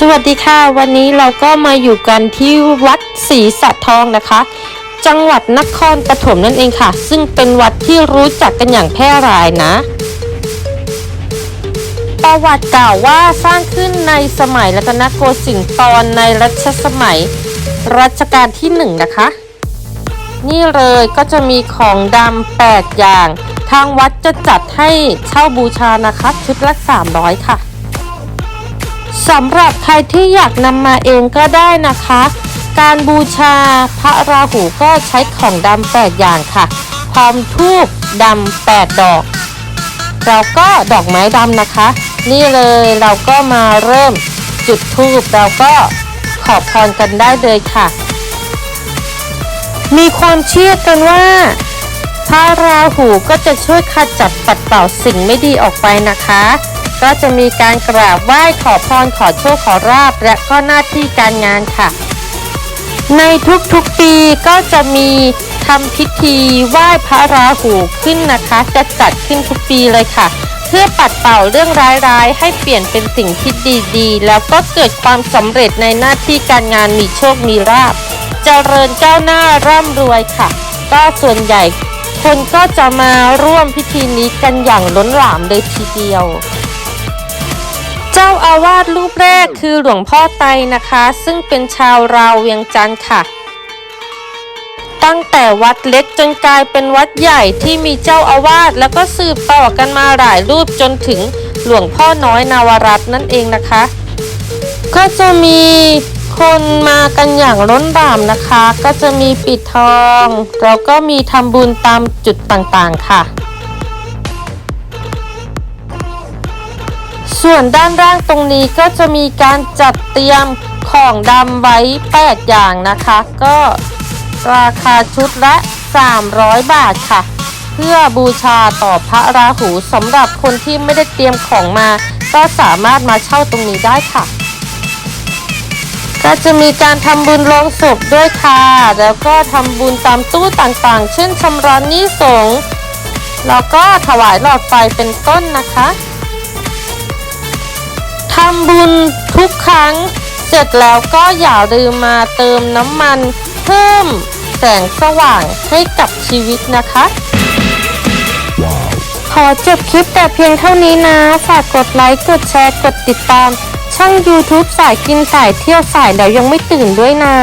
สวัสดีค่ะ วันนี้เราก็มาอยู่กันที่วัดศรีสะทองนะคะ จังหวัดนครปฐมนั่นเองค่ะ ซึ่งเป็นวัดที่รู้จักกันอย่างแพร่หลายนะ ประวัติกล่าวว่าสร้างขึ้นในสมัยรัตนโกสินทร์ตอนในรัชสมัยรัชกาลที่หนึ่งนะคะ นี่เลยก็จะมีของดำ8อย่าง ทางวัดจะจัดให้เช่าบูชานะคะชุดละ300 ค่ะ สำหรับใครที่อยากนำมาเองก็ได้นะคะ การบูชาพระราหูก็ใช้ของดำ8อย่างค่ะพร้อมทูบดำ8ดอก เราก็ดอกไม้ดำนะคะ นี่เลยเราก็มาเริ่มจุดทูบเราก็ขอพรกันได้เลยค่ะ มีความเชื่อกันว่า พระราหูก็จะช่วยขจัดปัดเป่าสิ่งไม่ดีออกไปนะคะ ก็จะมีการกราบไหว้ขอพรขอโชคขอราบและก็หน้าที่การงานค่ะ ในทุกๆปีก็จะมีทำพิธีไหว้พระราหูขึ้นนะคะ จะจัดขึ้นทุกปีเลยค่ะ เพื่อปัดเป่าเรื่องร้ายๆ ให้เปลี่ยนเป็นสิ่งที่ดีๆ แล้วก็เกิดความสำเร็จในหน้าที่การงานมีโชคมีลาภเจริญก้าวหน้าร่ำรวยค่ะ ก็ส่วนใหญ่คนก็จะมาร่วมพิธีนี้กันอย่างล้นหลามเลยทีเดียว เจ้าอาวาสรูปแรกคือหลวงพ่อไตนะคะ ซึ่งเป็นชาวราวเวียงจันทร์ค่ะ ตั้งแต่วัดเล็กจนกลายเป็นวัดใหญ่ที่มีเจ้าอาวาสแล้วก็สืบต่อกันมาหลายรูปจนถึงหลวงพ่อน้อยนาวรัตน์นั่นเองนะคะ ก็จะมีคนมากันอย่างล้นหลามนะคะ ก็จะมีปิดทอง แล้วก็มีทำบุญตามจุดต่างๆค่ะ ส่วนด้านล่างตรงนี้ก็จะมีการจัดเตรียมของดำไว้ 8 อย่างนะคะ ก็ราคาชุดละ 300 บาทค่ะ เพื่อบูชาต่อพระราหูสำหรับคนที่ไม่ได้เตรียมของมา ก็สามารถมาเช่าตรงนี้ได้ค่ะ ก็จะมีการทำบุญลงศพด้วยค่ะ แล้วก็ทำบุญตามตู้ต่างๆ เช่นชำระหนี้สงฆ์แล้วก็ถวายหลอดไฟเป็นต้นนะคะำบุญทุกครั้ง เสร็จแล้วก็อย่าลืมมาเติมน้ำมันเพิ่มแสงสว่างให้กับชีวิตนะคะ ขอจบคลิปแต่เพียงเท่านี้นะ ฝากกดไลค์กดแชร์กดติดตาม ช่อง YouTube สายกินสายเที่ยวสายเดี๋ยวยังไม่ตื่นด้วยนะ